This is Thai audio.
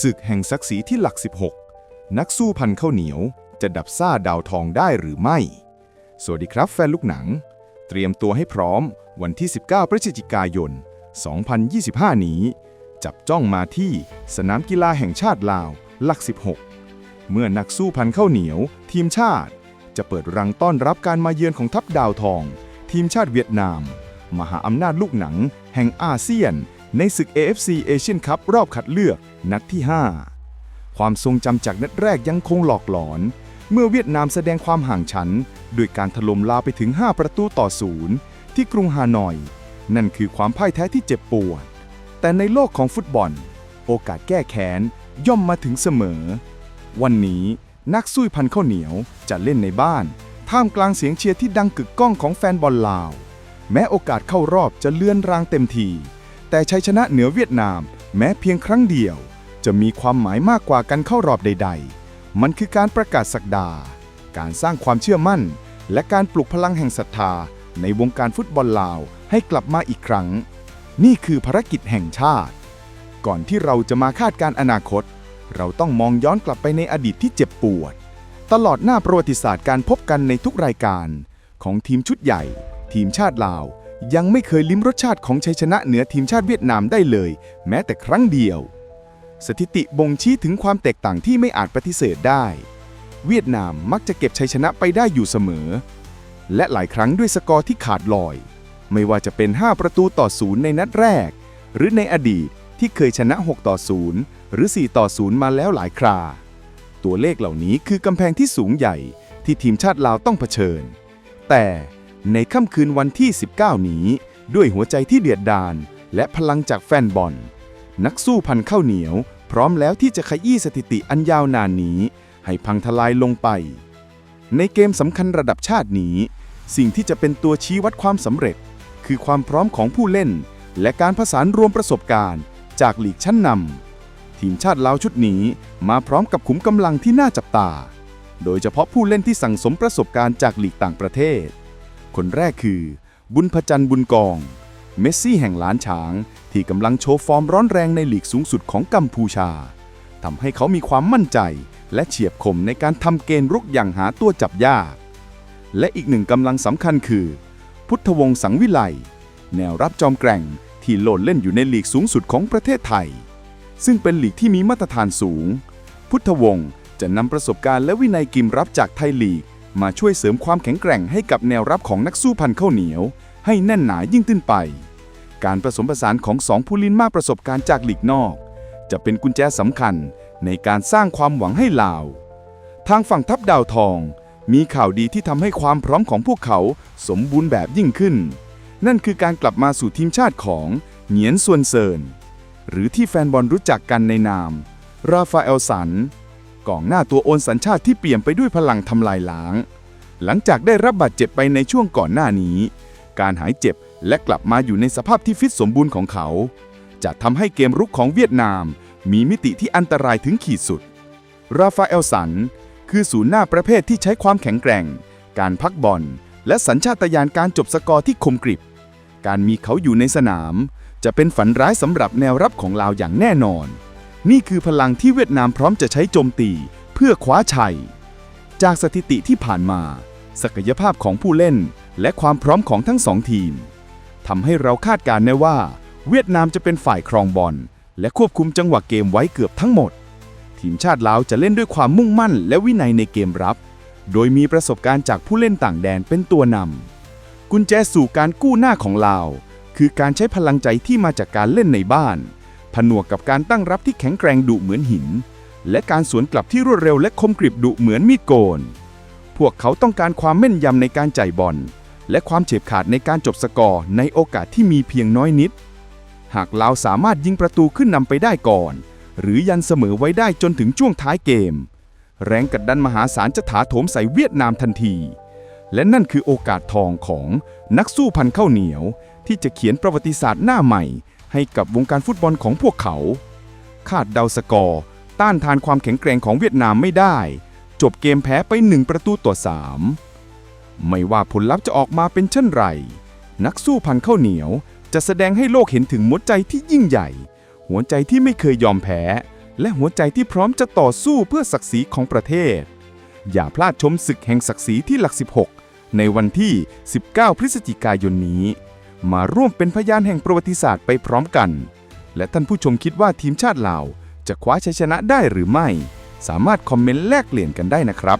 ศึกแห่งศักดิ์ศรีที่หลัก 16 นักสู้พันข้าวเหนียวจะดับซ่าดาวทองได้หรือไม่ สวัสดีครับแฟนลูกหนัง เตรียมตัวให้พร้อมวันที่ 19 พฤศจิกายน 2025 นี้ จับจ้องมาที่สนามกีฬาแห่งชาติลาวหลัก 16 เมื่อนักสู้พันข้าวเหนียว ทีมชาติ จะเปิดรังต้อนรับการมาเยือนของทัพดาวทอง ทีมชาติเวียดนาม มหาอำนาจลูกหนัง แห่งอาเซียน ในศึก AFC Asian Cup รอบคัดเลือก นัดที่ 5 ความทรงจำจากนัดแรกยังคงหลอกหลอน เมื่อเวียดนามแสดงความห่างชั้นด้วยการถล่มลาวไปถึง 5 ประตูต่อศูนย์ที่กรุงฮานอย นั่นคือความพ่ายแท้ที่เจ็บปวด แต่ในโลกของฟุตบอล โอกาสแก้แค้นย่อมมาถึงเสมอ วันนี้นักสู้พันข้าวเหนียวจะเล่นในบ้าน ท่ามกลางเสียงเชียร์ที่ดังกึกก้องของแฟนบอลลาว แม้โอกาสเข้ารอบจะเลื่อนรางเต็มที แต่ชัยชนะเหนือเวียดนาม แม้เพียงครั้งเดียว จะมีความหมายมากกว่าการเข้ารอบใด ๆ มันคือการประกาศสักดา การสร้างความเชื่อมั่น และการปลุกพลังแห่งศรัทธา ในวงการฟุตบอลลาวให้กลับมาอีกครั้ง นี่คือภารกิจแห่งชาติ ก่อนที่เราจะมาคาดการณ์อนาคต เราต้องมองย้อนกลับไปในอดีตที่เจ็บปวด ตลอดหน้าประวัติศาสตร์การพบกันในทุกรายการ ของทีมชุดใหญ่ ทีมชาติลาว ยังไม่เคยลิ้มรสชาติของชัยชนะเหนือทีมชาติเวียดนามได้เลย แม้แต่ครั้งเดียว สถิติบ่งชี้ถึงความแตกต่างที่ไม่อาจปฏิเสธได้ เวียดนามมักจะเก็บชัยชนะไปได้อยู่เสมอ และหลายครั้งด้วยสกอร์ที่ขาดลอย ไม่ว่าจะเป็น 5 ประตูต่อศูนย์ในนัดแรก หรือในอดีตที่เคยชนะ 6 ต่อ0หรือ 4 ต่อ0มาแล้วหลายครา ตัวเลขเหล่านี้คือกำแพงที่สูงใหญ่ที่ทีมชาติลาวต้องเผชิญ แต่ ในค่ำคืนวันที่ 19 นี้ ด้วยหัวใจที่เดือดดาลและพลังจากแฟนบอล นักสู้พันข้าวเหนียว พร้อมแล้วที่จะขยี้สถิติอันยาวนานนี้ ให้พังทลายลงไป ในเกมสำคัญระดับชาตินี้ สิ่งที่จะเป็นตัวชี้วัดความสำเร็จ คือความพร้อมของผู้เล่น และการผสานรวมประสบการณ์ จากหลีกชั้นนำทีมชาติลาวชุดนี้มาพร้อมกับขุมกำลังที่น่าจับตา โดยเฉพาะผู้เล่นที่สั่งสมประสบการณ์จากหลีกต่างประเทศ คนแรกคือ บุญพจันทร์บุญกอง เมสซี่แห่งล้านช้าง ที่กำลังโชว์ฟอร์มร้อนแรงในลีกสูงสุดของกัมพูชาทำให้เขามีความมั่นใจ และเฉียบคมในการทำเกณฑ์รุกอย่างหาตัวจับยาก และอีกหนึ่งกำลังสำคัญคือ พุทธวงศ์สังวิไลแนวรับจอมแกร่งที่โลดเล่นอยู่ในลีกสูงสุดของประเทศไทย ซึ่งเป็นลีกที่มีมาตรฐานสูง พุทธวงศ์จะนำประสบการณ์และวินัยกิมรับจากไทยลีก มาช่วยเสริมความแข็งแกร่งให้กับแนวรับของนักสู้พันข้าวเหนียว ให้แน่นหนายิ่งขึ้นไป การผสมผสานของสองผู้ลินมากประสบการณ์จากหลีกนอก จะเป็นกุญแจสำคัญในการสร้างความหวังให้ลาว ทางฝั่งทัพดาวทอง มีข่าวดีที่ทำให้ความพร้อมของพวกเขาสมบูรณ์แบบยิ่งขึ้น นั่นคือการกลับมาสู่ทีมชาติของเหงียนซวนเซินหรือที่แฟนบอลรู้จักกันในนาม ราฟาเอลสัน กองหน้าตัวโอนสัญชาติที่เปี่ยมไปด้วยพลังทำลายล้าง หลังจากได้รับบาดเจ็บไปในช่วงก่อนหน้านี้ การหายเจ็บและกลับมาอยู่ในสภาพที่ฟิตสมบูรณ์ของเขา จะทำให้เกมรุกของเวียดนาม มีมิติที่อันตรายถึงขีดสุด ราฟาเอลสัน คือศูนย์หน้าประเภทที่ใช้ความแข็งแกร่ง การพักบอล และสัญชาตญาณการจบสกอร์ที่คมกริบ การมีเขาอยู่ในสนาม จะเป็นฝันร้ายสำหรับแนวรับของลาวอย่างแน่นอน นี่คือพลังที่เวียดนามพร้อมจะใช้โจมตีเพื่อคว้าชัย จากสถิติที่ผ่านมา ศักยภาพของผู้เล่น และความพร้อมของทั้งสองทีมทำให้เราคาดการณ์ได้ว่า เวียดนามจะเป็นฝ่ายครองบอล และควบคุมจังหวะเกมไว้เกือบทั้งหมด ทีมชาติลาวจะเล่นด้วยความมุ่งมั่น และวินัยในเกมรับ โดยมีประสบการณ์จากผู้เล่นต่างแดนเป็นตัวนำกุญแจสู่การกู้หน้าของลาว คือการใช้พลังใจที่มาจากการเล่นในบ้าน ผนวกกับการตั้งรับที่แข็งแกร่งดุเหมือนหิน และการสวนกลับที่รวดเร็วและคมกริบดุเหมือนมีดโกน พวกเขาต้องการความแม่นยำในการจ่ายบอล และความเฉียบขาดในการจบสกอร์ในโอกาสที่มีเพียงน้อยนิด หากลาวสามารถยิงประตูขึ้นนำไปได้ก่อน หรือยันเสมอไว้ได้จนถึงช่วงท้ายเกม แรงกดดันมหาศาลจะถาโถมใส่เวียดนามทันที และนั่นคือโอกาสทองของนักสู้พันเข้าเหนียว ที่จะเขียนประวัติศาสตร์หน้าใหม่ ให้กับวงการฟุตบอลของพวกเขา คาดเดาสกอร์ต้านทานความแข็งแกร่งของเวียดนามไม่ได้ จบเกมแพ้ไปหนึ่งประตูต่อสามไม่ว่าผลลัพธ์จะออกมาเป็นเช่นไร นักสู้พันข้าวเหนียวจะแสดงให้โลกเห็นถึงหัวใจที่ยิ่งใหญ่ หัวใจที่ไม่เคยยอมแพ้ และหัวใจที่พร้อมจะต่อสู้เพื่อศักดิ์ศรีของประเทศ อย่าพลาดชมศึกแห่งศักดิ์ศรีที่หลัก 16 ในวันที่ 19 พฤศจิกายนนี้ มาร่วมเป็นพยานแห่งประวัติศาสตร์ไปพร้อมกัน และท่านผู้ชมคิดว่าทีมชาติลาวจะคว้าชัยชนะได้หรือไม่ สามารถคอมเมนต์แลกเปลี่ยนกันได้นะครับ